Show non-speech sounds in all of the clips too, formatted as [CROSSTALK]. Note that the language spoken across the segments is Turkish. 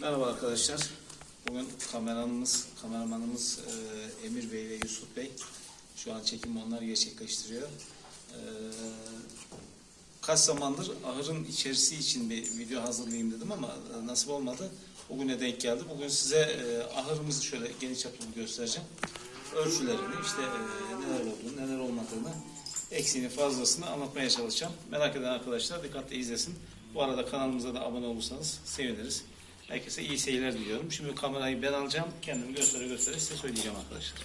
Merhaba arkadaşlar. Bugün kameramız, kameramanımız e, Emir Bey ve Yusuf Bey şu an çekim onlar gerçekleştiriyor. E, kaç zamandır ahırın içerisi için bir video hazırlayayım dedim ama e, nasip olmadı. Bugüne denk geldi. Bugün size e, ahırımızı şöyle geniş çaplı göstereceğim. Ölçülerini, işte e, neler olduğunu, neler olmadığını, eksiğini, fazlasını anlatmaya çalışacağım. Merak eden arkadaşlar dikkatli izlesin. Bu arada kanalımıza da abone olursanız seviniriz. Herkese iyi seyirler diliyorum. Şimdi kamerayı ben alacağım. Kendimi göstere göstere size söyleyeceğim arkadaşlar.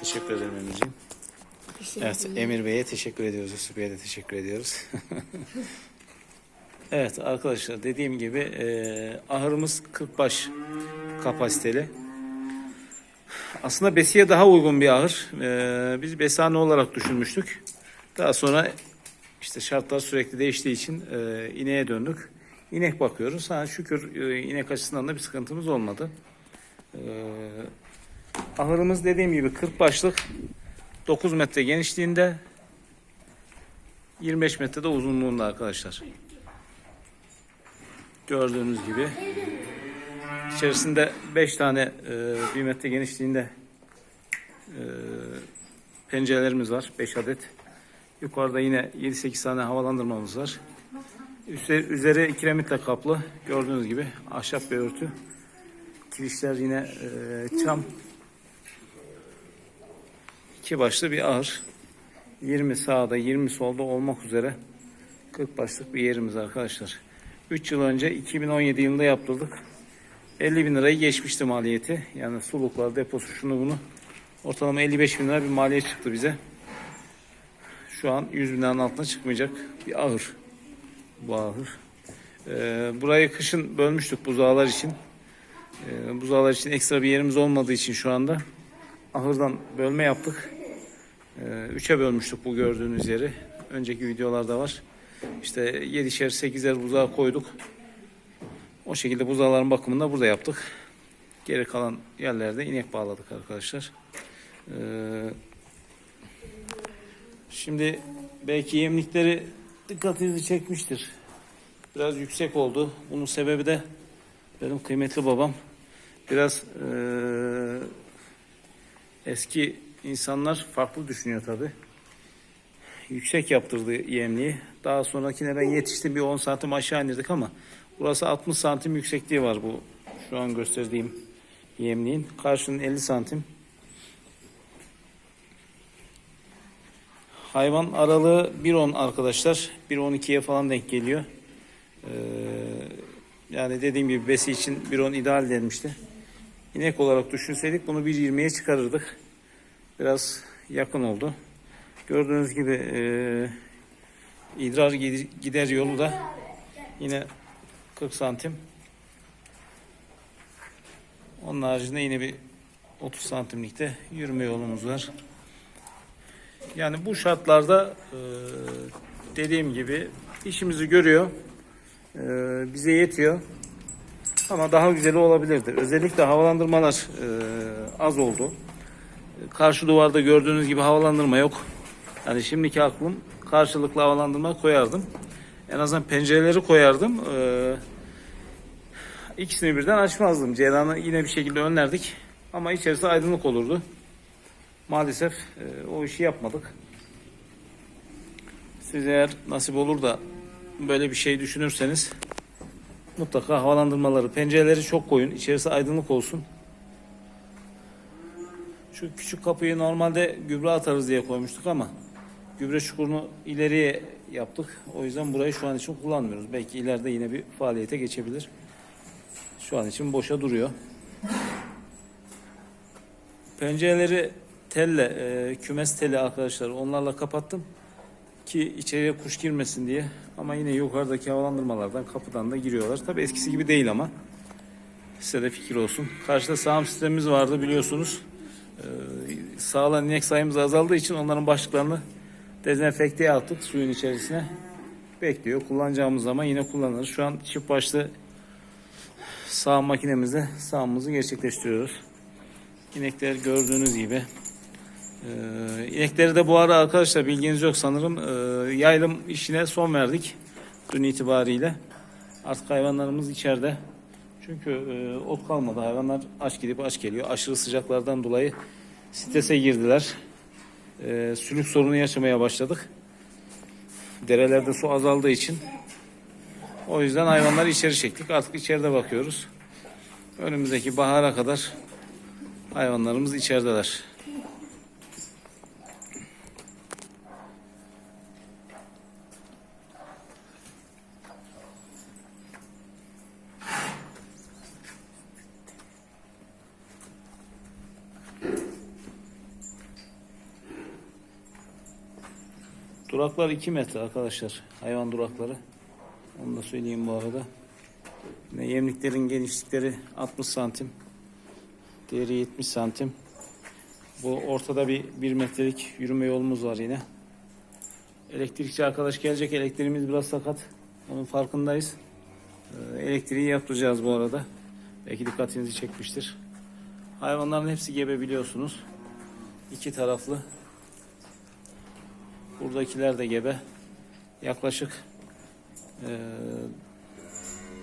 Teşekkür ederim Emir'ciğim. Evet, Emir Bey'e teşekkür ediyoruz. Yusuf Bey'e de teşekkür ediyoruz. [LAUGHS] evet arkadaşlar dediğim gibi e, ahırımız 40 baş kapasiteli. Aslında besiye daha uygun bir ahır. E, biz besane olarak düşünmüştük. Daha sonra işte şartlar sürekli değiştiği için e, ineğe döndük. İnek bakıyoruz. Ha, şükür e, inek açısından da bir sıkıntımız olmadı. E, ahırımız dediğim gibi 40 başlık 9 metre genişliğinde 25 metrede uzunluğunda arkadaşlar. Gördüğünüz gibi içerisinde 5 tane e, 1 metre genişliğinde e, pencerelerimiz var. 5 adet. Yukarıda yine 7-8 tane havalandırmamız var. Üzeri kiremitle kaplı. Gördüğünüz gibi ahşap bir örtü. Kirişler yine e, çam. İki başlı bir ahır. 20 sağda 20 solda olmak üzere 40 başlık bir yerimiz arkadaşlar. 3 yıl önce 2017 yılında yaptırdık. 50 bin lirayı geçmişti maliyeti. Yani suluklar, deposu, şunu bunu. Ortalama 55 bin lira bir maliyet çıktı bize. Şu an 100 bin liranın altına çıkmayacak bir ahır. Bu ahır. Ee, burayı kışın bölmüştük buzağlar için. Ee, buzağlar için ekstra bir yerimiz olmadığı için şu anda ahırdan bölme yaptık. Ee, üçe bölmüştük bu gördüğünüz yeri. Önceki videolarda var. İşte 7'şer 8'er buzağı koyduk. O şekilde buzağların bakımını da burada yaptık. Geri kalan yerlerde inek bağladık arkadaşlar. Ee, şimdi belki yemlikleri dikkatinizi çekmiştir. Biraz yüksek oldu. Bunun sebebi de benim kıymetli babam. Biraz eee, eski insanlar farklı düşünüyor tabi. Yüksek yaptırdı yemliği. Daha sonrakine ben yetiştim bir 10 santim aşağı indirdik ama burası 60 santim yüksekliği var bu şu an gösterdiğim yemliğin. Karşının 50 santim. Hayvan aralığı 1.10 arkadaşlar. 1.12'ye falan denk geliyor. Ee, yani dediğim gibi besi için 1.10 ideal denmişti. İnek olarak düşünseydik bunu 1.20'ye çıkarırdık. Biraz yakın oldu. Gördüğünüz gibi e, idrar gid- gider yolu da yine 40 santim. Onun haricinde yine bir 30 santimlikte yürüme yolumuz var. Yani bu şartlarda e, dediğim gibi işimizi görüyor. E, bize yetiyor. Ama daha güzeli olabilirdi. Özellikle havalandırmalar e, az oldu. Karşı duvarda gördüğünüz gibi havalandırma yok. Yani şimdiki aklım karşılıklı havalandırma koyardım. En azından pencereleri koyardım. E, ikisini birden açmazdım. Ceylan'ı yine bir şekilde önlerdik. Ama içerisi aydınlık olurdu. Maalesef e, o işi yapmadık. Siz eğer nasip olur da böyle bir şey düşünürseniz mutlaka havalandırmaları, pencereleri çok koyun. İçerisi aydınlık olsun. Şu küçük kapıyı normalde gübre atarız diye koymuştuk ama gübre çukurunu ileriye yaptık. O yüzden burayı şu an için kullanmıyoruz. Belki ileride yine bir faaliyete geçebilir. Şu an için boşa duruyor. Pencereleri telle, e, kümes teli arkadaşlar onlarla kapattım ki içeriye kuş girmesin diye. Ama yine yukarıdaki havalandırmalardan kapıdan da giriyorlar. Tabi eskisi gibi değil ama size de fikir olsun. Karşıda sağım sistemimiz vardı biliyorsunuz. Ee, sağlan inek sayımız azaldığı için onların başlıklarını dezenfekteye attık suyun içerisine. Bekliyor. Kullanacağımız zaman yine kullanırız. Şu an çift başlı sağım makinemizde sağımımızı gerçekleştiriyoruz. İnekler gördüğünüz gibi. Ee, inekleri de bu ara arkadaşlar bilginiz yok sanırım. Ee, yaylım işine son verdik dün itibariyle. Artık hayvanlarımız içeride. Çünkü e, ot kalmadı. Hayvanlar aç gidip aç geliyor. Aşırı sıcaklardan dolayı strese girdiler. E, sülük sorunu yaşamaya başladık. Derelerde su azaldığı için o yüzden hayvanları içeri çektik. Artık içeride bakıyoruz. Önümüzdeki bahara kadar hayvanlarımız içerideler. Duraklar 2 metre arkadaşlar. Hayvan durakları. Onu da söyleyeyim bu arada. Yine yemliklerin genişlikleri 60 santim. Diğeri 70 santim. Bu ortada bir 1 metrelik yürüme yolumuz var yine. Elektrikçi arkadaş gelecek. Elektriğimiz biraz sakat. Onun farkındayız. Ee, Elektriği yaptıracağız bu arada. Belki dikkatinizi çekmiştir. Hayvanların hepsi gebe biliyorsunuz. İki taraflı. Buradakiler de gebe. Yaklaşık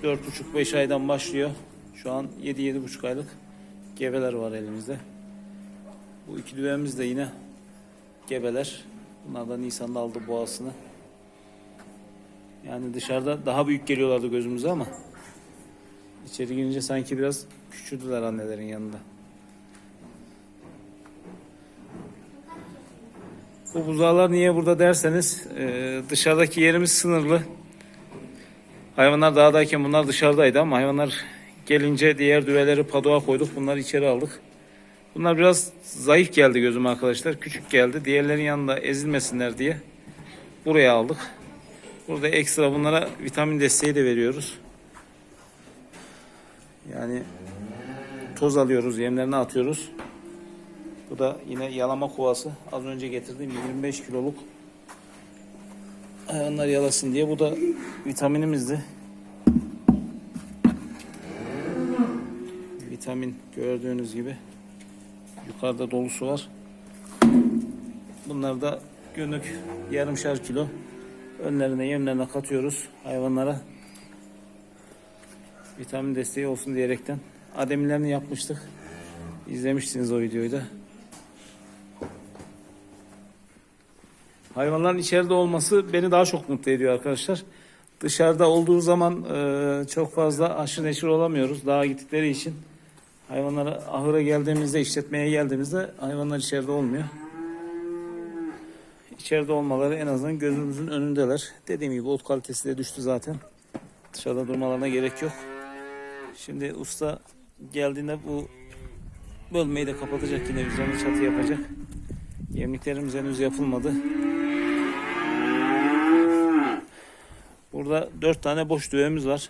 e, 4,5-5 aydan başlıyor. Şu an 7-7,5 aylık gebeler var elimizde. Bu iki düvemiz de yine gebeler. Bunlar da Nisan'da aldı boğasını. Yani dışarıda daha büyük geliyorlardı gözümüze ama içeri girince sanki biraz küçüldüler annelerin yanında. Bu buzağlar niye burada derseniz e, dışarıdaki yerimiz sınırlı. Hayvanlar dağdayken bunlar dışarıdaydı ama hayvanlar gelince diğer düveleri padoğa koyduk. Bunları içeri aldık. Bunlar biraz zayıf geldi gözüme arkadaşlar. Küçük geldi. Diğerlerin yanında ezilmesinler diye buraya aldık. Burada ekstra bunlara vitamin desteği de veriyoruz. Yani toz alıyoruz, yemlerini atıyoruz. Bu da yine yalama kovası. Az önce getirdiğim 25 kiloluk hayvanlar yalasın diye. Bu da vitaminimizdi. Vitamin gördüğünüz gibi yukarıda dolusu var. Bunlar da günlük yarımşar kilo önlerine yemlerine katıyoruz hayvanlara. Vitamin desteği olsun diyerekten. Ademilerini yapmıştık. İzlemiştiniz o videoyu da. Hayvanların içeride olması beni daha çok mutlu ediyor arkadaşlar. Dışarıda olduğu zaman e, çok fazla aşırı neşir olamıyoruz. Dağa gittikleri için hayvanlara ahıra geldiğimizde, işletmeye geldiğimizde hayvanlar içeride olmuyor. İçeride olmaları en azından gözümüzün önündeler. Dediğim gibi ot kalitesi de düştü zaten. Dışarıda durmalarına gerek yok. Şimdi usta geldiğinde bu bölmeyi de kapatacak yine üzerine çatı yapacak. Yemliklerimiz henüz yapılmadı. Burada dört tane boş düğümüz var.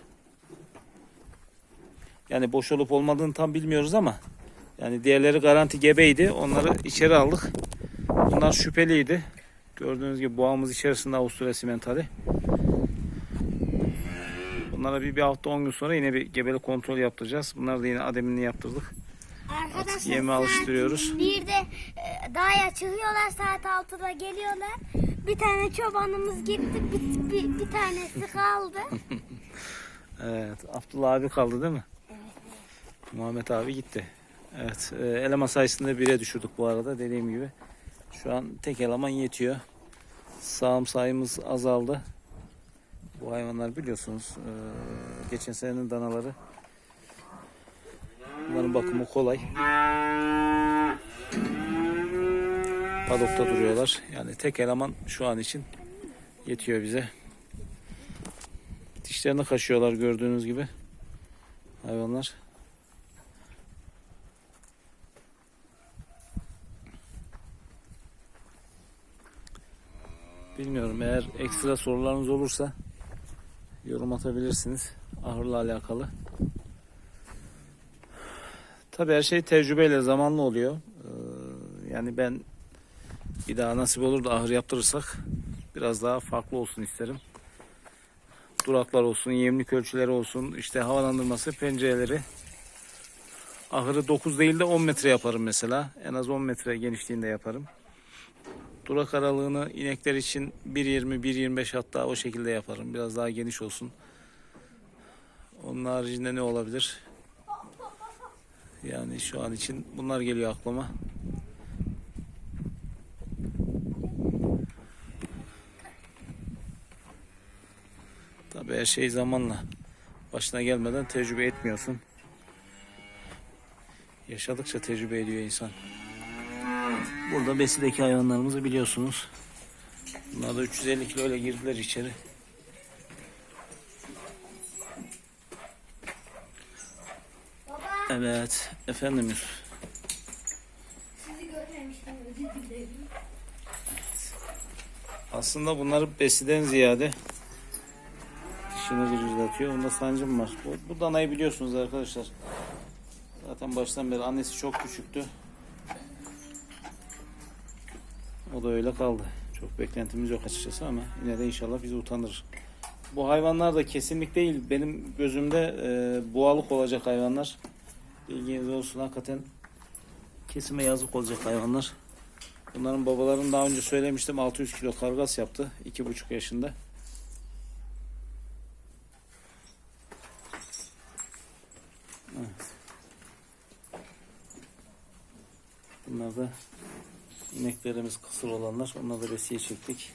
Yani boş olup olmadığını tam bilmiyoruz ama yani diğerleri garanti gebeydi. Onları içeri aldık. Bunlar şüpheliydi. Gördüğünüz gibi boğamız içerisinde Avusturya simentali. Bunlara bir, bir hafta 10 gün sonra yine bir gebelik kontrol yaptıracağız. Bunları da yine ademini yaptırdık. Arkadaşlar yemi saat alıştırıyoruz. Bir de e, dağa çıkıyorlar saat 6'da geliyorlar. Bir tane çobanımız gitti bir, bir, bir tanesi kaldı. [LAUGHS] Evet, Abdullah abi kaldı değil mi? Muhammed abi gitti. Evet, e, eleman sayısını bire düşürdük bu arada dediğim gibi. Şu an tek eleman yetiyor. Sağım sayımız azaldı. Bu hayvanlar biliyorsunuz e, geçen senenin danaları. Bunların bakımı kolay. Padokta duruyorlar. Yani tek eleman şu an için yetiyor bize. Dişlerini kaşıyorlar gördüğünüz gibi. Hayvanlar. Bilmiyorum eğer ekstra sorularınız olursa yorum atabilirsiniz ahırla alakalı. Tabii her şey tecrübeyle zamanlı oluyor. Ee, yani ben bir daha nasip olur da ahır yaptırırsak biraz daha farklı olsun isterim duraklar olsun, yemlik ölçüleri olsun, işte havalandırması, pencereleri. Ahırı 9 değil de 10 metre yaparım mesela. En az 10 metre genişliğinde yaparım. Durak aralığını inekler için 1.20, 1.25 hatta o şekilde yaparım. Biraz daha geniş olsun. Onun haricinde ne olabilir? Yani şu an için bunlar geliyor aklıma. Her şey zamanla başına gelmeden tecrübe etmiyorsun. Yaşadıkça tecrübe ediyor insan. Burada besideki hayvanlarımızı biliyorsunuz. Bunlar da 350 kilo ile girdiler içeri. Baba Evet, efendim Yusuf. Aslında bunları besiden ziyade dişini bir yüzlatıyor. Onda sancım var. Bu, bu danayı biliyorsunuz arkadaşlar. Zaten baştan beri annesi çok küçüktü. O da öyle kaldı. Çok beklentimiz yok açıkçası ama yine de inşallah bizi utanır. Bu hayvanlar da kesinlik değil. Benim gözümde e, boğalık olacak hayvanlar. Bilginiz olsun hakikaten kesime yazık olacak hayvanlar. Bunların babalarını daha önce söylemiştim 600 kilo kargas yaptı 2,5 yaşında. Evet. Bunlar da ineklerimiz kısır olanlar. Onları da besiye çektik.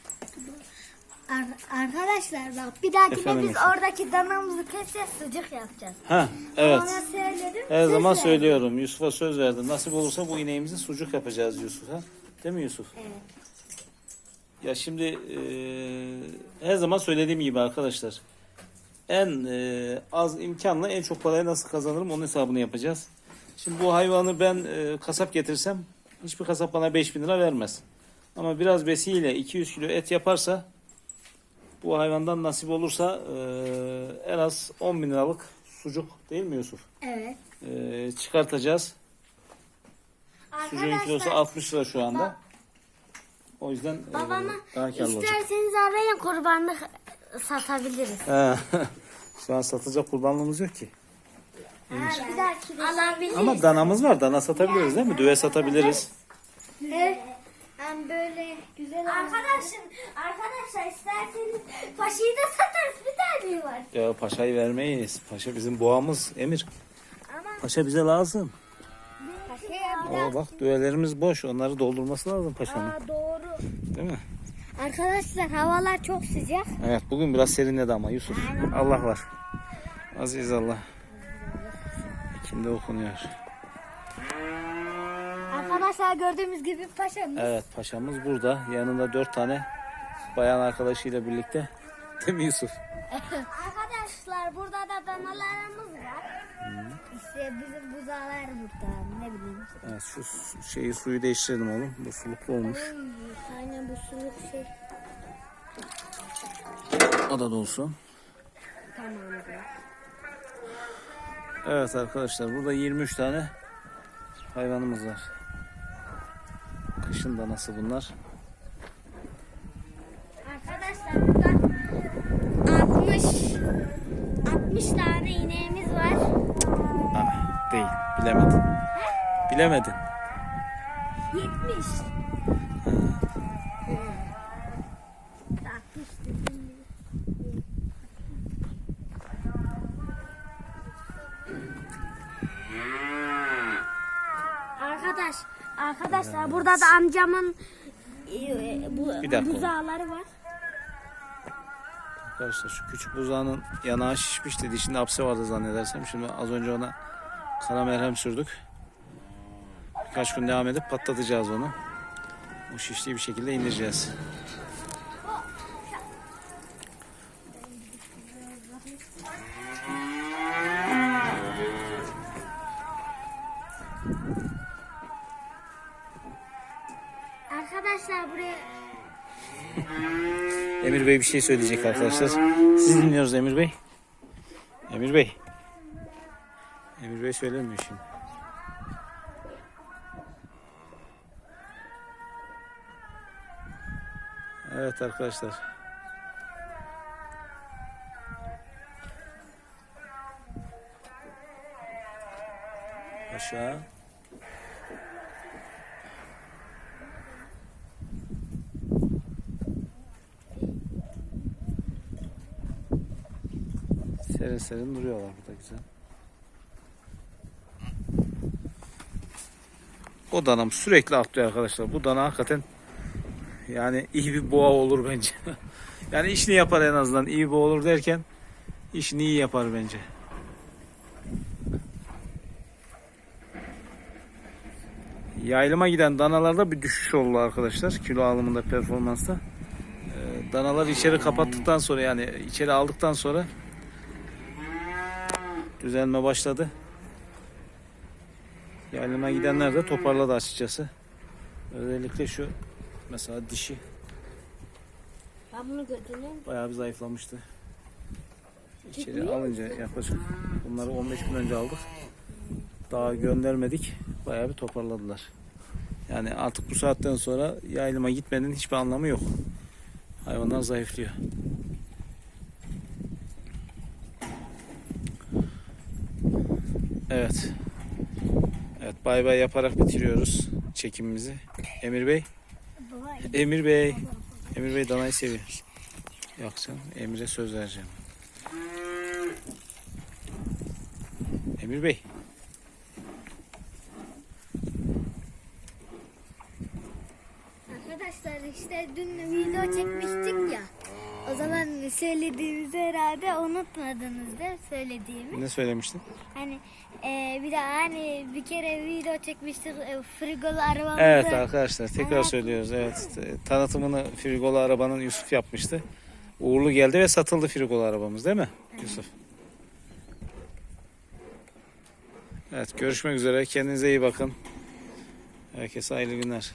Ar- arkadaşlar bak bir dahakine Efendim biz Yusuf? oradaki danamızı keseceğiz sucuk yapacağız. Ha evet. Ona söyledim. Her zaman de. söylüyorum. Yusuf'a söz verdim. Nasip olursa bu ineğimizi sucuk yapacağız Yusuf'a. Değil mi Yusuf? Evet. Ya şimdi e, her zaman söylediğim gibi arkadaşlar. En e, az imkanla en çok parayı nasıl kazanırım onun hesabını yapacağız. Şimdi bu hayvanı ben e, kasap getirsem hiçbir kasap bana 5000 lira vermez. Ama biraz besiyle 200 kilo et yaparsa bu hayvandan nasip olursa e, en az 10 bin liralık sucuk değil mi Yusuf? Evet. E, çıkartacağız. Sucuğun kilosu 60 lira şu anda. O yüzden e, babama daha karlı olacak. isterseniz arayın kurbanlık satabiliriz. He. [LAUGHS] Şu an satacak kurbanlığımız yok ki. Bir dahaki alabiliriz. Ama danamız var. Dana satabiliriz değil mi? Düve satabiliriz. Evet. Hem böyle güzel Arkadaşım, arkadaşlar isterseniz paşayı da satarız bir tane var. Ya paşayı vermeyiz. Paşa bizim boğamız Emir. Ama Paşa bize lazım. paşaya bir Aa, bak düvelerimiz boş. Onları doldurması lazım paşanın. Aa, doğru. Değil mi? Arkadaşlar havalar çok sıcak. Evet bugün biraz serinledi ama Yusuf. Allah var. Aziz Allah. Kimde okunuyor. Arkadaşlar gördüğümüz gibi paşamız. Evet paşamız burada. Yanında dört tane bayan arkadaşıyla birlikte. Değil mi Yusuf? Arkadaşlar burada da danalarımız var. İşte bizim buzağlar burada ne bileyim. Evet şu şeyi suyu değiştirelim oğlum. Bu suluklu olmuş. Aynen bu suluk şey. O da dolsun. Tamamdır. Evet arkadaşlar burada 23 tane hayvanımız var. Kışın danası bunlar. Arkadaşlar burada 60 60 tane ineğimiz var. Ah, değil. Bilemedin. Bilemedin. Arkadaş, arkadaşlar burada da amcamın e, bu dakika. buzağları var. Arkadaşlar şu küçük buzağının yanağı şişmişti. Dişinde hapse vardı zannedersem. Şimdi az önce ona kara merhem sürdük. Birkaç gün devam edip patlatacağız onu. O şişliği bir şekilde indireceğiz. Emir Bey bir şey söyleyecek arkadaşlar. Siz dinliyoruz Emir Bey. Emir Bey. Emir Bey söylemiyor şimdi. Evet arkadaşlar. Aşağı. Serin serin duruyorlar burada güzel. O danam sürekli atlıyor arkadaşlar. Bu dana hakikaten yani iyi bir boğa olur bence. [LAUGHS] yani işini yapar en azından. İyi boğa olur derken işini iyi yapar bence. Yaylıma giden danalarda bir düşüş oldu arkadaşlar. Kilo alımında performansta. Ee, Danalar içeri kapattıktan sonra yani içeri aldıktan sonra düzelme başladı. Yaylıma gidenler de toparladı açıkçası. Özellikle şu mesela dişi Ben bunu gördüm. bayağı bir zayıflamıştı. İçeri alınca yaklaşık bunları 15 gün önce aldık. Daha göndermedik. Bayağı bir toparladılar. Yani artık bu saatten sonra yaylıma gitmenin hiçbir anlamı yok. Hayvanlar zayıflıyor. Evet. Evet bay bay yaparak bitiriyoruz çekimimizi. Emir Bey. Emir Bey. Emir Bey danayı seviyor. Yok canım. Emir'e söz vereceğim. Emir Bey. Arkadaşlar işte dün video çekmiştik ya. O zaman söylediğimizi herhalde unutmadınız mi söylediğimi? Ne söylemiştin? Hani e, bir daha hani bir kere video çekmiştik e, frigolu arabamızı. Evet arkadaşlar tekrar Evet. söylüyoruz. Evet t- tanıtımını frigolu arabanın Yusuf yapmıştı. Uğurlu geldi ve satıldı frigolu arabamız değil mi Yusuf? Evet görüşmek üzere. Kendinize iyi bakın. Herkese hayırlı günler.